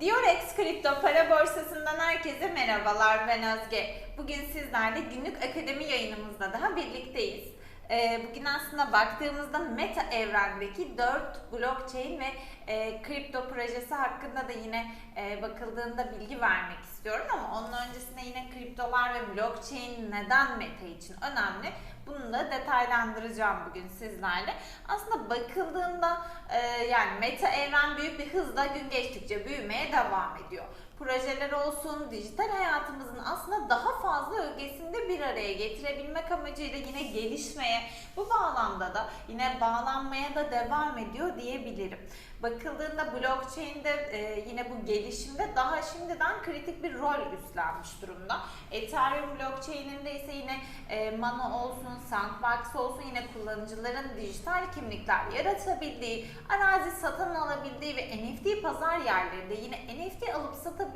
Diorex Kripto Para Borsası'ndan herkese merhabalar ben Özge. Bugün sizlerle günlük akademi yayınımızda daha birlikteyiz. Ee, Bugün aslında baktığımızda meta evrendeki 4 blockchain ve e, kripto projesi hakkında da yine e, bakıldığında bilgi vermek istiyorum ama onun öncesinde yine kriptolar ve blockchain neden meta için önemli bunu da detaylandıracağım bugün sizlerle. Aslında bakıldığında e, yani meta evren büyük bir hızla gün geçtikçe büyümeye devam ediyor. Projeler olsun, dijital hayatımızın aslında daha fazla ögesinde bir araya getirebilmek amacıyla yine gelişmeye, bu bağlamda da yine bağlanmaya da devam ediyor diyebilirim. Bakıldığında blockchain'de e, yine bu gelişimde daha şimdiden kritik bir rol üstlenmiş durumda. Ethereum blockchain'inde ise yine e, Mano olsun, Sandbox olsun yine kullanıcıların dijital kimlikler yaratabildiği, arazi satın alabildiği ve NFT pazar yerlerinde yine NFT alıp satabildiği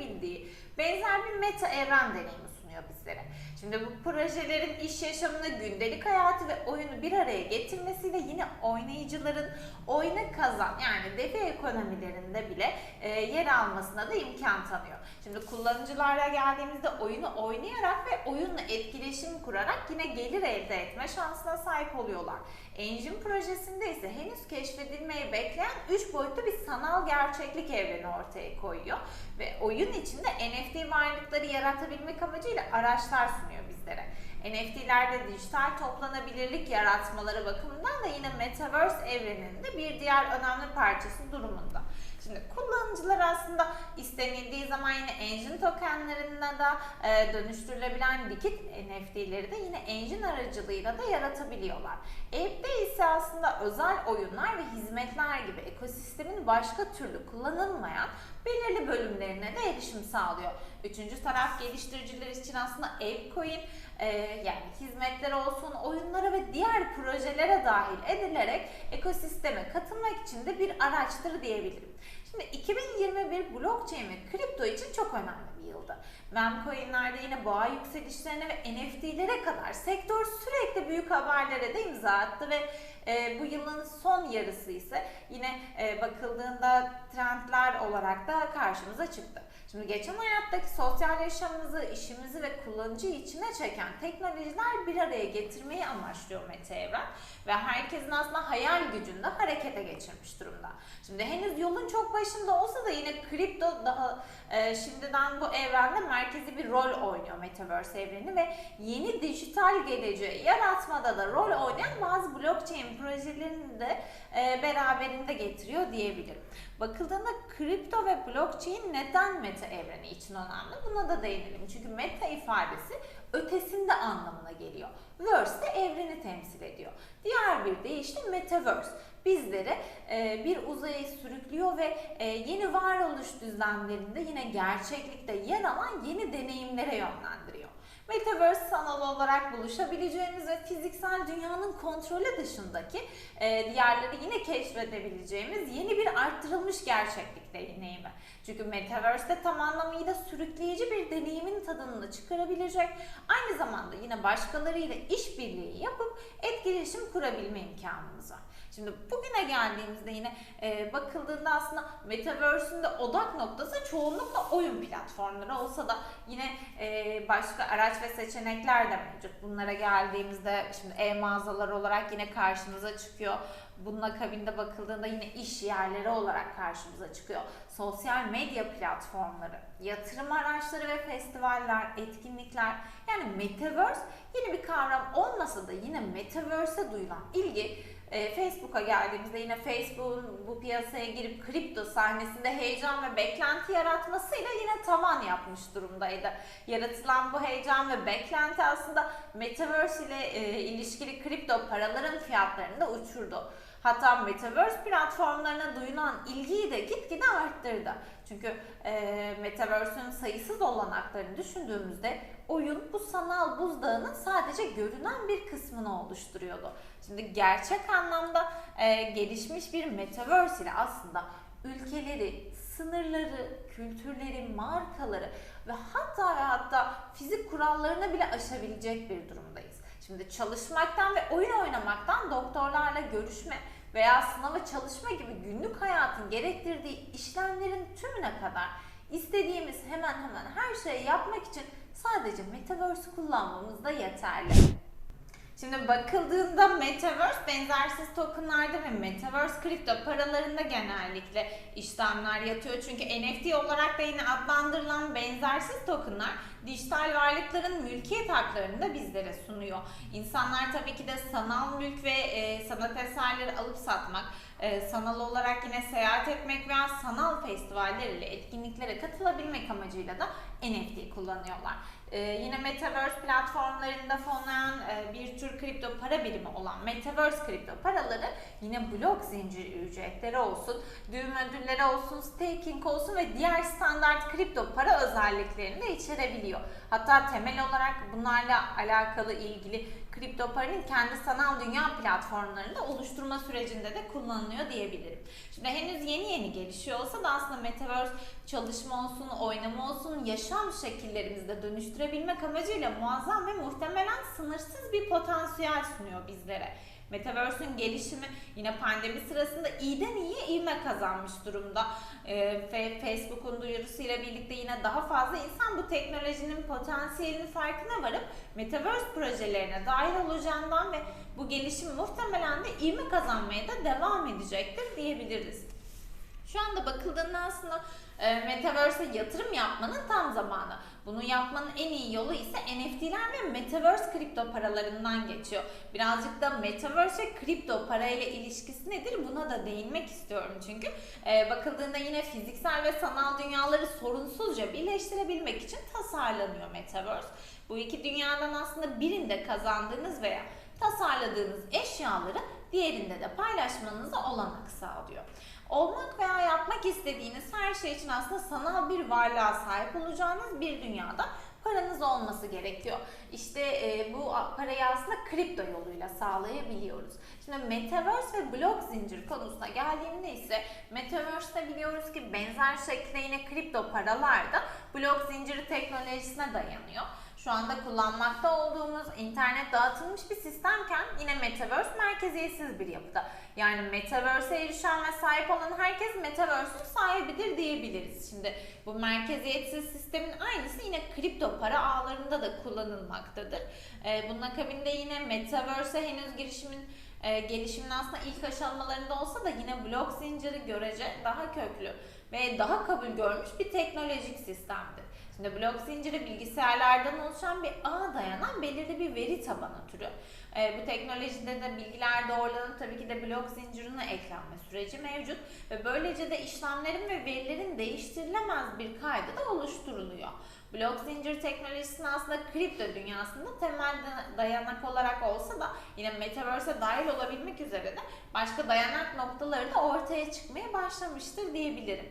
benzer bir meta evren deneyimi sunuyor bizlere. Şimdi bu projelerin iş yaşamını, gündelik hayatı ve oyunu bir araya getirmesiyle yine oynayıcıların oyunu kazan yani defi ekonomilerinde bile e, yer almasına da imkan tanıyor. Şimdi kullanıcılara geldiğimizde oyunu oynayarak ve oyunla etkileşim kurarak yine gelir elde etme şansına sahip oluyorlar. Engine projesinde ise henüz keşfedilmeyi bekleyen 3 boyutlu bir sanal gerçeklik evreni ortaya koyuyor ve oyun içinde NFT varlıkları yaratabilmek amacıyla araçlar sunuyor bizlere. NFT'lerde dijital toplanabilirlik yaratmaları bakımından da yine Metaverse evreninin de bir diğer önemli parçası durumunda. Şimdi kullanıcılar aslında istenildiği zaman yine engine tokenlarına da e, dönüştürülebilen likit NFT'leri de yine engine aracılığıyla da yaratabiliyorlar. App'te ise aslında özel oyunlar ve hizmetler gibi ekosistemin başka türlü kullanılmayan belirli bölümlerine de erişim sağlıyor. Üçüncü taraf geliştiriciler için aslında ApeCoin e, yani hizmetler olsun, oyunlara ve diğer projelere dahil edilerek ekosisteme katılmak için de bir araçtır diyebilirim. Şimdi 2021 blockchain ve kripto için çok önemli bir yıldı. Memcoin'lerde yine boğa yükselişlerine ve NFT'lere kadar sektör sürekli büyük haberlere de imza attı ve e, bu yılın son yarısı ise yine e, bakıldığında trendler olarak da karşımıza çıktı. Şimdi geçen hayattaki sosyal yaşamımızı, işimizi ve kullanıcıyı içine çeken teknolojiler bir araya getirmeyi amaçlıyor Meta Evren ve herkesin aslında hayal gücünü de harekete geçirmiş durumda. Şimdi henüz yolun çok başında olsa da yine kripto daha e, şimdiden bu evrende merkezi bir rol oynuyor Metaverse evreni ve yeni dijital geleceği yaratmada da rol oynayan bazı blockchain projelerini de e, beraberinde getiriyor diyebilirim. Bakıldığında kripto ve blockchain neden meta evreni için önemli? Buna da değinelim. Çünkü meta ifadesi ötesinde anlamına geliyor. Verse de evreni temsil ediyor. Diğer bir deyişle metaverse bizleri e, bir uzaya sürüklüyor ve e, yeni varoluş düzlemlerinde yine gerçeklikte yer alan yeni deneyimlere yönlendiriyor. Metaverse sanal olarak buluşabileceğimiz ve fiziksel dünyanın kontrolü dışındaki e, diğerleri yine keşfedebileceğimiz yeni bir arttırılmış gerçeklik deneyimi. Çünkü Metaverse'de tam anlamıyla sürükleyici bir deneyimin tadını da çıkarabilecek, aynı zamanda yine başkalarıyla işbirliği yapıp etkileşim kurabilme imkanımız var. Şimdi bugüne geldiğimizde yine e, bakıldığında aslında Metaverse'ün de odak noktası çoğunlukla oyun platformları olsa da yine e, başka araç ve seçenekler de mevcut. Bunlara geldiğimizde şimdi e-mağazalar olarak yine karşımıza çıkıyor. Bunun akabinde bakıldığında yine iş yerleri olarak karşımıza çıkıyor. Sosyal medya platformları, yatırım araçları ve festivaller, etkinlikler. Yani Metaverse yeni bir kavram olmasa da yine Metaverse'e duyulan ilgi e, Facebook'a geldiğimizde yine Facebook'un bu piyasaya girip kripto sahnesinde heyecan ve beklenti yaratmasıyla yine tavan yapmış durumdaydı. Yaratılan bu heyecan ve beklenti aslında Metaverse ile e, ilişkili kripto paraların fiyatlarını da uçurdu. Hatta Metaverse platformlarına duyulan ilgiyi de gitgide arttırdı. Çünkü e, Metaverse'ün sayısız olanaklarını düşündüğümüzde oyun bu sanal buzdağının sadece görünen bir kısmını oluşturuyordu. Şimdi gerçek anlamda e, gelişmiş bir Metaverse ile aslında ülkeleri, sınırları, kültürleri, markaları ve hatta ve hatta fizik kurallarını bile aşabilecek bir durumdayız. Şimdi çalışmaktan ve oyun oynamaktan doktorlarla görüşme veya sınava çalışma gibi günlük hayatın gerektirdiği işlemlerin tümüne kadar istediğimiz hemen hemen her şeyi yapmak için sadece Metaverse kullanmamız da yeterli. Şimdi bakıldığında Metaverse benzersiz tokenlarda ve Metaverse kripto paralarında genellikle işlemler yatıyor. Çünkü NFT olarak da yine adlandırılan benzersiz tokenlar dijital varlıkların mülkiyet haklarını da bizlere sunuyor. İnsanlar tabii ki de sanal mülk ve e, sanat eserleri alıp satmak, e, sanal olarak yine seyahat etmek veya sanal festivaller ile etkinliklere katılabilmek amacıyla da NFT kullanıyorlar. E, yine Metaverse platformlarında fonlayan e, bir tür kripto para birimi olan Metaverse kripto paraları yine blok zinciri ücretleri olsun, düğüm ödülleri olsun, staking olsun ve diğer standart kripto para özelliklerini de içerebiliyor. Hatta temel olarak bunlarla alakalı ilgili kripto paranın kendi sanal dünya platformlarında oluşturma sürecinde de kullanılıyor diyebilirim. Şimdi henüz yeni yeni gelişiyor olsa da aslında Metaverse çalışma olsun, oynama olsun, yaşam şekillerimizde dönüştürebilmek amacıyla muazzam ve muhtemelen sınırsız bir potansiyel sunuyor bizlere. Metaverse'ün gelişimi yine pandemi sırasında iyiden iyiye ivme kazanmış durumda. Ee, Facebook'un duyurusuyla birlikte yine daha fazla insan bu teknolojinin potansiyelinin farkına varıp Metaverse projelerine dahil olacağından ve bu gelişim muhtemelen de ivme kazanmaya da devam edecektir diyebiliriz. Şu anda bakıldığında aslında e, Metaverse'e yatırım yapmanın tam zamanı. Bunu yapmanın en iyi yolu ise NFT'ler ve Metaverse kripto paralarından geçiyor. Birazcık da Metaverse ve kripto para ile ilişkisi nedir buna da değinmek istiyorum çünkü. E, bakıldığında yine fiziksel ve sanal dünyaları sorunsuzca birleştirebilmek için tasarlanıyor Metaverse. Bu iki dünyadan aslında birinde kazandığınız veya tasarladığınız eşyaları diğerinde de paylaşmanıza olanak sağlıyor. Olmak veya yapmak istediğiniz her şey için aslında sanal bir varlığa sahip olacağınız bir dünyada paranız olması gerekiyor. İşte e, bu parayı aslında kripto yoluyla sağlayabiliyoruz. Şimdi Metaverse ve blok zincir konusuna geldiğimde ise Metaverse'de biliyoruz ki benzer şekilde yine kripto paralar da blok zinciri teknolojisine dayanıyor şu anda kullanmakta olduğumuz internet dağıtılmış bir sistemken yine Metaverse merkeziyetsiz bir yapıda. Yani Metaverse'e erişen ve sahip olan herkes Metaverse'ün sahibidir diyebiliriz. Şimdi bu merkeziyetsiz sistemin aynısı yine kripto para ağlarında da kullanılmaktadır. Ee, bunun akabinde yine Metaverse'e henüz girişimin e, gelişimin aslında ilk aşamalarında olsa da yine blok zinciri görece daha köklü ve daha kabul görmüş bir teknolojik sistemdir. Şimdi blok zinciri bilgisayarlardan oluşan bir ağa dayanan belirli bir veri tabanı türü. E, bu teknolojide de bilgiler doğrulanıp tabii ki de blok zincirine eklenme süreci mevcut ve böylece de işlemlerin ve verilerin değiştirilemez bir kaydı da oluşturuluyor. Blok zincir teknolojisinin aslında kripto dünyasında temel dayanak olarak olsa da yine Metaverse'e dahil olabilmek üzere de başka dayanak noktaları da ortaya çıkmaya başlamıştır diyebilirim.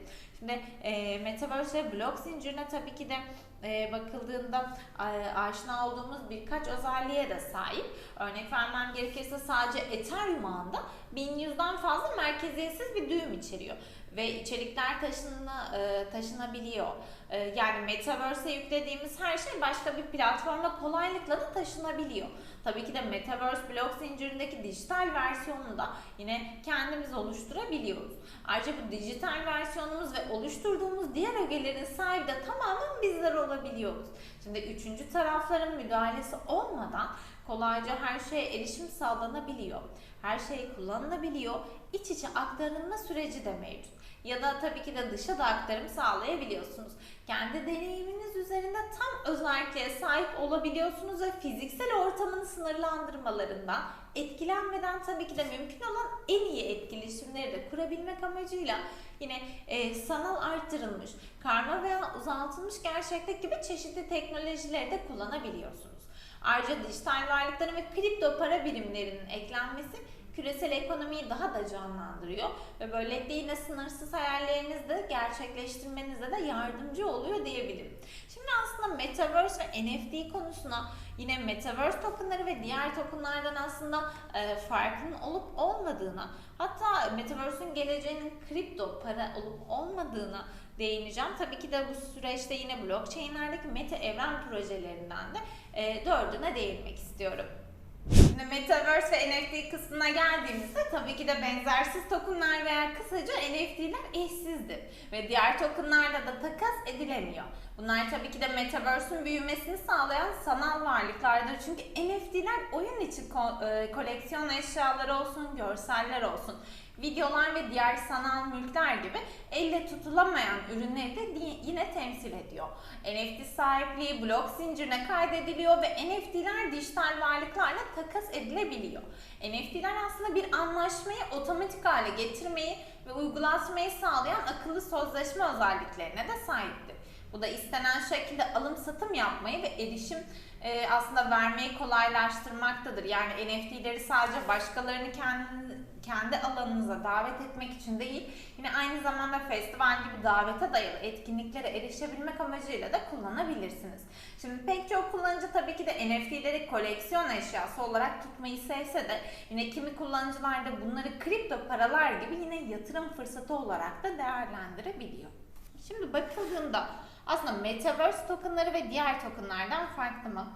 Şimdi e, Metaverse ve blok zincirine tabii ki de e, bakıldığında e, aşina olduğumuz birkaç özelliğe de sahip. Örnek vermem gerekirse sadece Ethereum ağında 1100'den fazla merkeziyetsiz bir düğüm içeriyor ve içerikler taşına, e, taşınabiliyor. E, yani Metaverse'e yüklediğimiz her şey başka bir platforma kolaylıkla da taşınabiliyor. Tabii ki de Metaverse blok zincirindeki dijital versiyonunu da yine kendimiz oluşturabiliyoruz. Ayrıca bu dijital versiyonumuz ve oluşturduğumuz diğer ögelerin sahibi de tamamen bizler olabiliyoruz. Şimdi üçüncü tarafların müdahalesi olmadan kolayca her şeye erişim sağlanabiliyor. Her şey kullanılabiliyor. İç içe aktarılma süreci de mevcut ya da tabii ki de dışa da aktarım sağlayabiliyorsunuz. Kendi deneyiminiz üzerinde tam özelliğe sahip olabiliyorsunuz ve fiziksel ortamın sınırlandırmalarından etkilenmeden tabii ki de mümkün olan en iyi etkileşimleri de kurabilmek amacıyla yine e, sanal arttırılmış, karma veya uzaltılmış gerçeklik gibi çeşitli teknolojileri de kullanabiliyorsunuz. Ayrıca dijital varlıkların ve kripto para birimlerinin eklenmesi küresel ekonomiyi daha da canlandırıyor ve böylelikle yine sınırsız hayallerinizi de gerçekleştirmenize de yardımcı oluyor diyebilirim. Şimdi aslında Metaverse ve NFT konusuna yine Metaverse tokenları ve diğer tokenlardan aslında e, farkının olup olmadığına hatta Metaverse'ün geleceğinin kripto para olup olmadığına değineceğim. Tabii ki de bu süreçte yine blockchain'lerdeki meta evren projelerinden de e, dördüne değinmek istiyorum. Şimdi Metaverse ve NFT kısmına geldiğimizde tabii ki de benzersiz tokenlar veya kısaca NFT'ler eşsizdir ve diğer tokenlarla da takas edilemiyor. Bunlar tabii ki de Metaverse'ün büyümesini sağlayan sanal varlıklardır. Çünkü NFT'ler oyun içi ko- e, koleksiyon eşyaları olsun, görseller olsun, videolar ve diğer sanal mülkler gibi elle tutulamayan ürünleri de yine temsil ediyor. NFT sahipliği blok zincirine kaydediliyor ve NFT'ler dijital varlıklarla takas edilebiliyor. NFT'ler aslında bir anlaşmayı otomatik hale getirmeyi ve uygulatmayı sağlayan akıllı sözleşme özelliklerine de sahiptir. Bu da istenen şekilde alım satım yapmayı ve erişim e, aslında vermeyi kolaylaştırmaktadır. Yani NFT'leri sadece başkalarını kendi, kendi alanınıza davet etmek için değil, yine aynı zamanda festival gibi davete dayalı etkinliklere erişebilmek amacıyla da kullanabilirsiniz. Şimdi pek çok kullanıcı tabii ki de NFT'leri koleksiyon eşyası olarak tutmayı sevse de yine kimi kullanıcılar da bunları kripto paralar gibi yine yatırım fırsatı olarak da değerlendirebiliyor. Şimdi bakıldığında aslında Metaverse tokenları ve diğer tokenlardan farklı mı?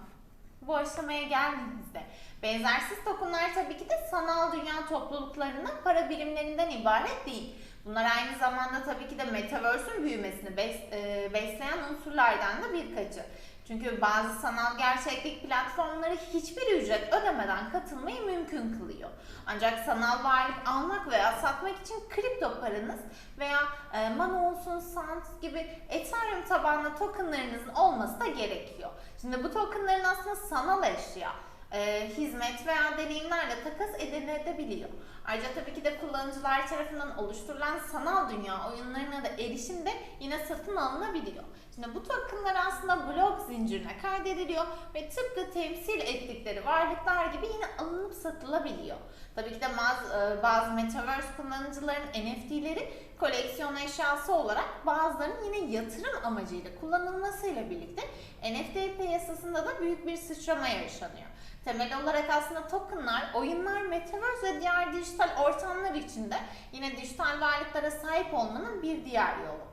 Bu aşamaya geldiğimizde benzersiz tokenlar tabii ki de sanal dünya topluluklarının para birimlerinden ibaret değil. Bunlar aynı zamanda tabii ki de Metaverse'ün büyümesini e, besleyen unsurlardan da birkaçı. Çünkü bazı sanal gerçeklik platformları hiçbir ücret ödemeden katılmayı mümkün kılıyor. Ancak sanal varlık almak veya satmak için kripto paranız veya e, Mana olsun, Sans gibi Ethereum tabanlı tokenlarınızın olması da gerekiyor. Şimdi bu tokenların aslında sanal eşya, e, hizmet veya deneyimlerle takas edilebiliyor. Ayrıca tabii ki de kullanıcılar tarafından oluşturulan sanal dünya oyunlarına da erişim de yine satın alınabiliyor. Şimdi bu tokenlar aslında blok zincirine kaydediliyor ve tıpkı temsil ettikleri varlıklar gibi yine alınıp satılabiliyor. Tabii ki de bazı, bazı Metaverse kullanıcıların NFT'leri koleksiyon eşyası olarak bazılarının yine yatırım amacıyla kullanılmasıyla birlikte NFT piyasasında da büyük bir sıçrama yaşanıyor. Temel olarak aslında tokenlar, oyunlar, metaverse ve diğer dijital ortamlar içinde yine dijital varlıklara sahip olmanın bir diğer yolu.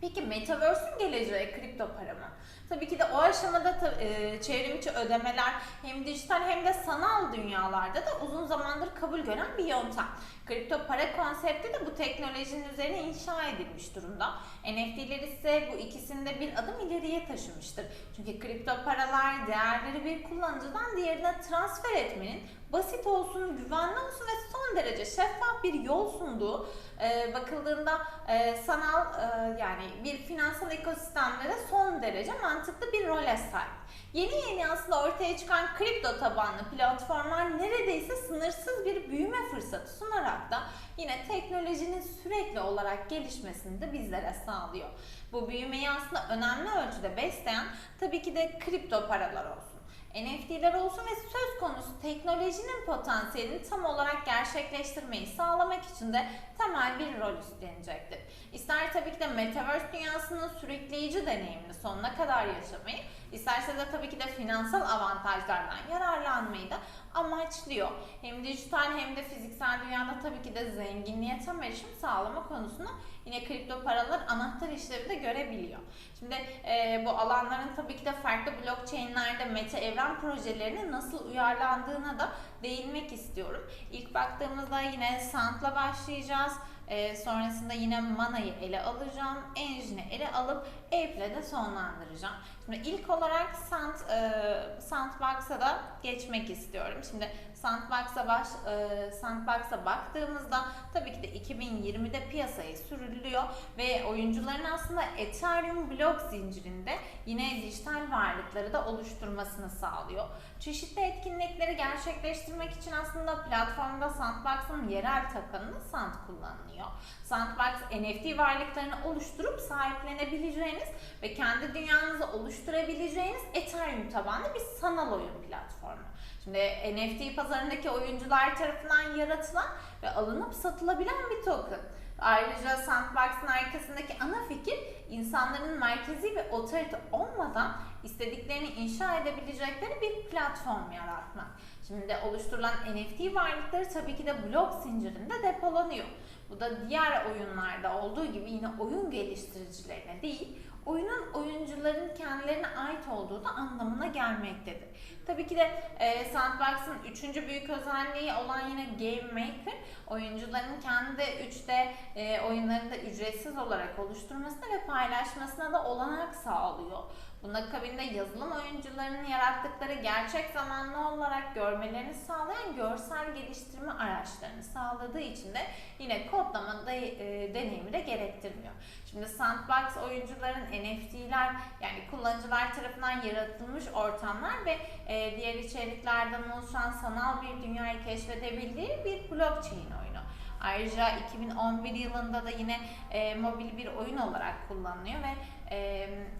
Peki Metaverse'ün geleceği kripto para mı? Tabii ki de o aşamada e, çevrimiçi ödemeler hem dijital hem de sanal dünyalarda da uzun zamandır kabul gören bir yöntem. Kripto para konsepti de bu teknolojinin üzerine inşa edilmiş durumda. NFT'ler ise bu ikisinde bir adım ileriye taşımıştır. Çünkü kripto paralar değerleri bir kullanıcıdan diğerine transfer etmenin basit olsun, güvenli olsun ve son derece şeffaf bir yol sunduğu e, bakıldığında e, sanal e, yani bir finansal ekosistemde de son derece mantıklı bir role sahip. Yeni yeni aslında ortaya çıkan kripto tabanlı platformlar neredeyse sınırsız bir büyüme fırsatı sunarak da yine teknolojinin sürekli olarak gelişmesini de bizlere sağlıyor. Bu büyümeyi aslında önemli ölçüde besleyen tabii ki de kripto paralar olsun. NFT'ler olsun ve söz konusu teknolojinin potansiyelini tam olarak gerçekleştirmeyi sağlamak için de temel bir rol üstlenecektir. İster tabii ki de Metaverse dünyasının sürükleyici deneyimini sonuna kadar yaşamayı, isterse de tabii ki de finansal avantajlardan yararlanmayı da amaçlıyor. Hem dijital hem de fiziksel dünyada tabii ki de zenginliğe tam erişim sağlama konusunda yine kripto paralar anahtar işlevi de görebiliyor. Şimdi e, bu alanların tabii ki de farklı blockchain'lerde meta evren projelerinin nasıl uyarlandığına da değinmek istiyorum. İlk baktığımızda yine Sant'la başlayacağız. E, sonrasında yine Mana'yı ele alacağım. Engine'i ele alıp Apple'e de sonlandıracağım. Şimdi ilk olarak Sant, e, Sandbox'a da geçmek istiyorum. Şimdi Sandbox'a baş, e, Sandbox'a baktığımızda tabii ki de 2020'de piyasaya sürülüyor ve oyuncuların aslında Ethereum blok zincirinde yine dijital varlıkları da oluşturmasını sağlıyor. Çeşitli etkinlikleri gerçekleştirmek için aslında platformda Sandbox'ın yerel token'ı Sand kullanılıyor. Sandbox NFT varlıklarını oluşturup sahiplenebileceğiniz ve kendi dünyanızı oluşturabileceğiniz Ethereum tabanlı bir sanal oyun platformu. Şimdi NFT pazarındaki oyuncular tarafından yaratılan ve alınıp satılabilen bir token. Ayrıca Sandbox'ın arkasındaki ana fikir insanların merkezi ve otorite olmadan istediklerini inşa edebilecekleri bir platform yaratmak. Şimdi oluşturulan NFT varlıkları tabii ki de blok zincirinde depolanıyor. Bu da diğer oyunlarda olduğu gibi yine oyun geliştiricilerine değil, oyunun oyuncuların kendilerine ait olduğu da anlamına gelmektedir. Tabii ki de e, Sandbox'ın üçüncü büyük özelliği olan yine Game Maker, oyuncuların kendi 3D e, oyunlarını da ücretsiz olarak oluşturmasına ve paylaşmasına da olanak sağlıyor. Bunun akabinde yazılım oyuncularının yarattıkları gerçek zamanlı olarak görmelerini sağlayan görsel geliştirme araçlarını sağladığı için de yine kodlama da, e, deneyimi de gerektirmiyor. Şimdi Sandbox oyuncuların NFT'ler yani kullanıcılar tarafından yaratılmış ortamlar ve e, diğer içeriklerden oluşan sanal bir dünyayı keşfedebildiği bir blockchain oyunu. Ayrıca 2011 yılında da yine e, mobil bir oyun olarak kullanılıyor ve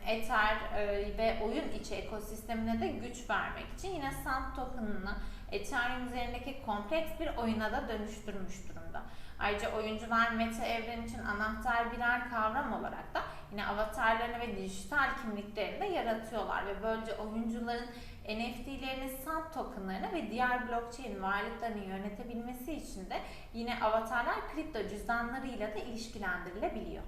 Ether e, ve oyun içi ekosistemine de güç vermek için yine Sand token'ını Ethereum üzerindeki kompleks bir oyuna da dönüştürmüş durumda. Ayrıca oyuncular meta evren için anahtar birer kavram olarak da yine avatarlarını ve dijital kimliklerini de yaratıyorlar ve böylece oyuncuların NFT'lerini, sand tokenlarını ve diğer blockchain varlıklarını yönetebilmesi için de yine avatarlar kripto cüzdanlarıyla da ilişkilendirilebiliyor.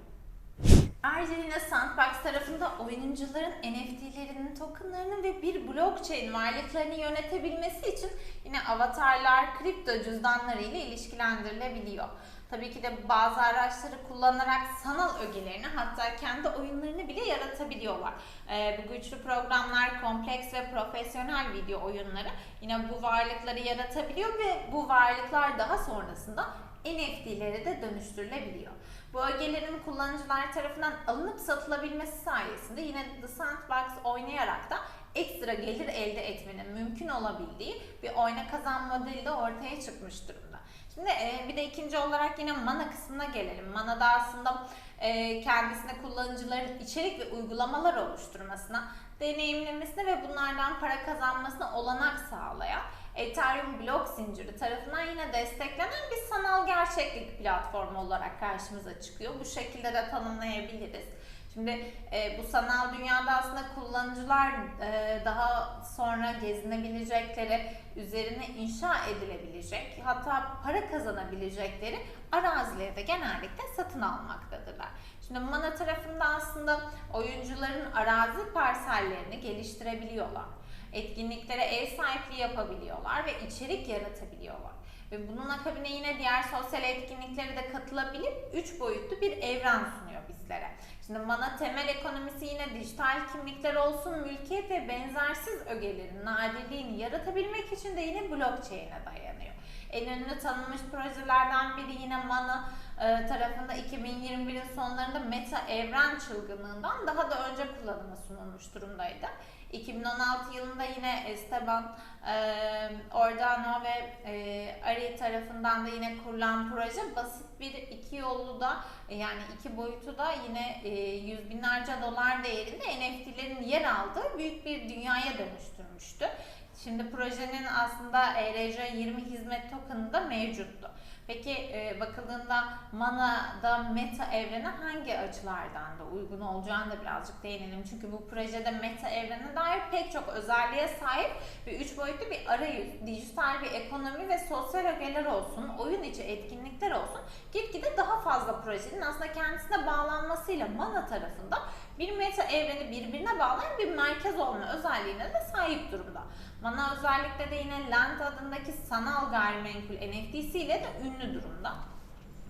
Yine Sandbox tarafında oyuncuların NFT'lerinin, tokenlarını ve bir blockchain varlıklarını yönetebilmesi için yine avatarlar, kripto cüzdanları ile ilişkilendirilebiliyor. Tabii ki de bazı araçları kullanarak sanal ögelerini hatta kendi oyunlarını bile yaratabiliyorlar. Ee, bu güçlü programlar kompleks ve profesyonel video oyunları yine bu varlıkları yaratabiliyor ve bu varlıklar daha sonrasında NFT'lere de dönüştürülebiliyor. Bu ögelerin kullanıcılar tarafından alınıp satılabilmesi sayesinde yine The Sandbox oynayarak da ekstra gelir elde etmenin mümkün olabildiği bir oyna kazan modeli de ortaya çıkmış durumda. Şimdi e, bir de ikinci olarak yine mana kısmına gelelim. Mana da aslında e, kendisine kullanıcıların içerik ve uygulamalar oluşturmasına, deneyimlemesine ve bunlardan para kazanmasına olanak sağlayan Ethereum blok zinciri tarafından yine desteklenen bir sanal gerçeklik platformu olarak karşımıza çıkıyor. Bu şekilde de tanımlayabiliriz. Şimdi e, bu sanal dünyada aslında kullanıcılar e, daha sonra gezinebilecekleri, üzerine inşa edilebilecek, hatta para kazanabilecekleri arazileri de genellikle satın almaktadırlar. Şimdi Mana tarafında aslında oyuncuların arazi parsellerini geliştirebiliyorlar. Etkinliklere ev sahipliği yapabiliyorlar ve içerik yaratabiliyorlar. Ve bunun akabine yine diğer sosyal etkinliklere de katılabilip 3 boyutlu bir evren sunuyor bizlere. Şimdi mana temel ekonomisi yine dijital kimlikler olsun, mülkiyet ve benzersiz ögelerin nadirliğini yaratabilmek için de yine blockchain'e dayanıyor. En ünlü tanınmış projelerden biri yine Mana e, tarafında 2021'in sonlarında Meta Evren çılgınlığından daha da önce kullanıma sunulmuş durumdaydı. 2016 yılında yine Esteban e, Ordano ve e, Ari tarafından da yine kurulan proje basit bir iki yollu da e, yani iki boyutu da yine e, yüz binlerce dolar değerinde NFT'lerin yer aldığı büyük bir dünyaya dönüştürmüştü. Şimdi projenin aslında ERC20 hizmet token'ı da mevcuttu. Peki e, bakıldığında Mana'da meta evrene hangi açılardan da uygun olacağını da birazcık değinelim. Çünkü bu projede meta evrene dair pek çok özelliğe sahip ve üç boyutlu bir arayüz, dijital bir ekonomi ve sosyal ögeler olsun, oyun içi etkinlikler olsun gitgide daha fazla projenin aslında kendisine bağlanmasıyla Mana tarafında bir meta evreni birbirine bağlayan bir merkez olma özelliğine de sahip durumda. Mana özellikle de yine Land adındaki sanal gayrimenkul NFT'siyle de ünlü durumda.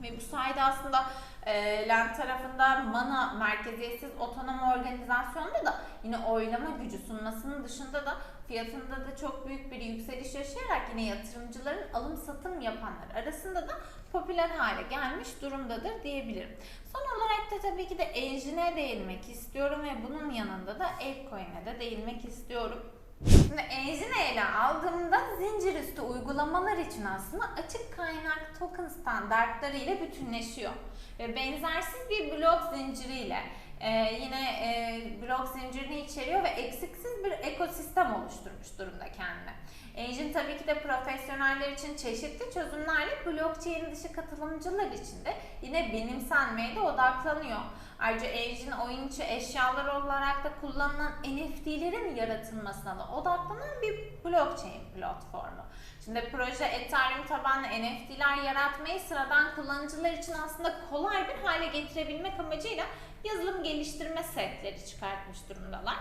Ve bu sayede aslında e, Land tarafında Mana merkeziyetsiz otonom organizasyonda da yine oylama gücü sunmasının dışında da fiyatında da çok büyük bir yükseliş yaşayarak yine yatırımcıların alım satım yapanlar arasında da popüler hale gelmiş durumdadır diyebilirim. Son olarak da tabii ki de Engine'e değinmek istiyorum ve bunun yanında da Apecoin'e de değinmek istiyorum. Şimdi Engine ele aldığımda zincir üstü uygulamalar için aslında açık kaynak token standartları ile bütünleşiyor. Ve benzersiz bir blok zinciriyle e, yine e, blok zincirini içeriyor ve eksiksiz bir ekosistem oluşturmuş durumda kendine. Engine tabii ki de profesyoneller için çeşitli çözümlerle blockchain dışı katılımcılar için de yine benimsenmeye de odaklanıyor. Ayrıca Engine oyun içi eşyalar olarak da kullanılan NFT'lerin yaratılmasına da odaklanan bir blockchain platformu. Şimdi proje Ethereum tabanlı NFT'ler yaratmayı sıradan kullanıcılar için aslında kolay bir hale getirebilmek amacıyla yazılım geliştirme setleri çıkartmış durumdalar.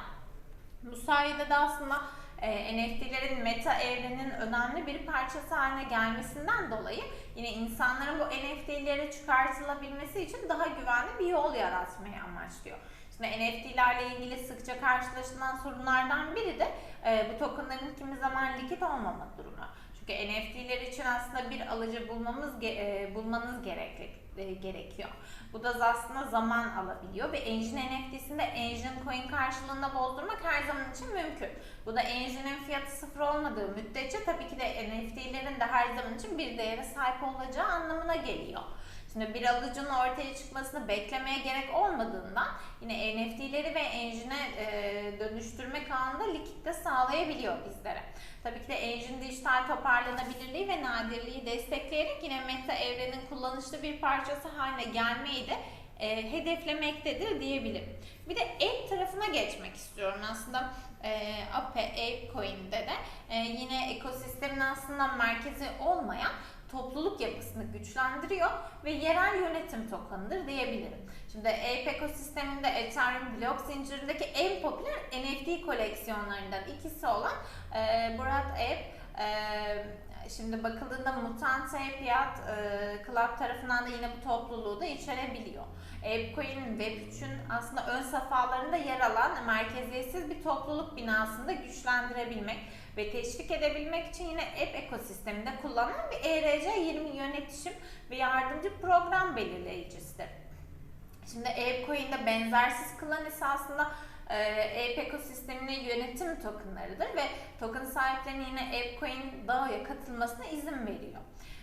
Bu sayede de aslında e, NFT'lerin meta evrenin önemli bir parçası haline gelmesinden dolayı yine insanların bu NFT'leri çıkartılabilmesi için daha güvenli bir yol yaratmayı amaçlıyor. Şimdi NFT'lerle ilgili sıkça karşılaşılan sorunlardan biri de e, bu tokenların kimi zaman likit olmama durumu. Çünkü NFT'ler için aslında bir alıcı bulmamız e, bulmanız gerekli, e, gerekiyor. Bu da aslında zaman alabiliyor ve Engine NFT'sinde Engine Coin karşılığında bozdurmak her zaman için mümkün. Bu da Engine'in fiyatı sıfır olmadığı müddetçe tabii ki de NFT'lerin de her zaman için bir değere sahip olacağı anlamına geliyor. Şimdi bir alıcının ortaya çıkmasını beklemeye gerek olmadığından yine NFT'leri ve Engine'e e, dönüştürmek anında likit de sağlayabiliyor bizlere. Tabii ki de Engine dijital toparlanabilirliği ve nadirliği destekleyerek yine meta evrenin kullanışlı bir parçası haline gelmeyi de e, hedeflemektedir diyebilirim. Bir de ape tarafına geçmek istiyorum aslında. E, Ape, Ape Coin'de de e, yine ekosistemin aslında merkezi olmayan topluluk yapısını güçlendiriyor ve yerel yönetim tokenıdır diyebilirim. Şimdi Ape ekosisteminde Ethereum blok zincirindeki en popüler NFT koleksiyonlarından ikisi olan e, Bored Ape Şimdi bakıldığında Mutant Yacht e, Club tarafından da yine bu topluluğu da içerebiliyor. ApeCoin Web3'ün aslında ön safhalarında yer alan merkeziyetsiz bir topluluk binasında güçlendirebilmek ve teşvik edebilmek için yine app ekosisteminde kullanılan bir E ERC20 yönetişim ve yardımcı program belirleyicisidir. Şimdi ApeCoin'de benzersiz kılan esasında e, Ape ekosisteminin yönetim tokenlarıdır ve token sahiplerinin yine ApeCoin DAO'ya katılmasına izin veriyor.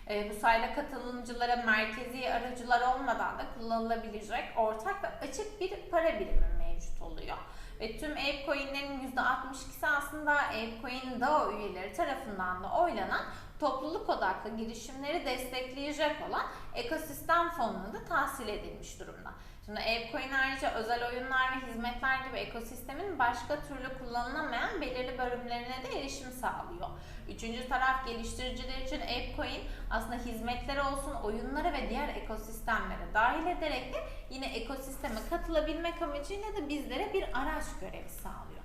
E, bu sayede katılımcılara merkezi aracılar olmadan da kullanılabilecek ortak ve açık bir para birimi mevcut oluyor. Ve tüm ApeCoin'lerin %62'si aslında ApeCoin DAO üyeleri tarafından da oylanan topluluk odaklı girişimleri destekleyecek olan ekosistem fonuna da tahsil edilmiş durumda. Şimdi ApeCoin ayrıca özel oyunlar ve hizmetler gibi ekosistemin başka türlü kullanılamayan belirli bölümlerine de erişim sağlıyor. Üçüncü taraf geliştiriciler için ApeCoin aslında hizmetleri olsun oyunlara ve diğer ekosistemlere dahil ederek de yine ekosisteme katılabilmek amacıyla da bizlere bir araç görevi sağlıyor.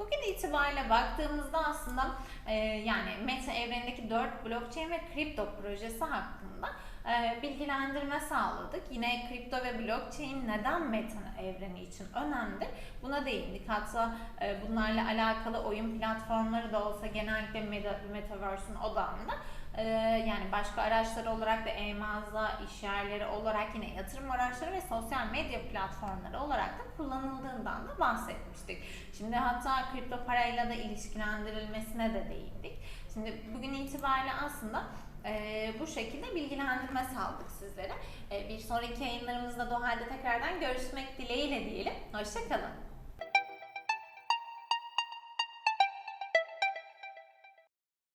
Bugün itibariyle baktığımızda aslında e, yani Meta evrenindeki 4 blockchain ve kripto projesi hakkında e, bilgilendirme sağladık. Yine kripto ve blockchain neden Meta evreni için önemli? Buna değindik. Hatta e, bunlarla alakalı oyun platformları da olsa genellikle meta, Metaverse'ün odağında e, yani başka araçlar olarak da e-mağaza, iş yerleri olarak yine yatırım araçları ve sosyal medya platformları olarak da kullanıldığından da bahsetmiştik. Şimdi hatta kripto parayla da ilişkilendirilmesine de değindik. Şimdi bugün itibariyle aslında e, bu şekilde bilgilendirme sağladık sizlere. E, bir sonraki yayınlarımızda da o halde tekrardan görüşmek dileğiyle diyelim. Hoşçakalın.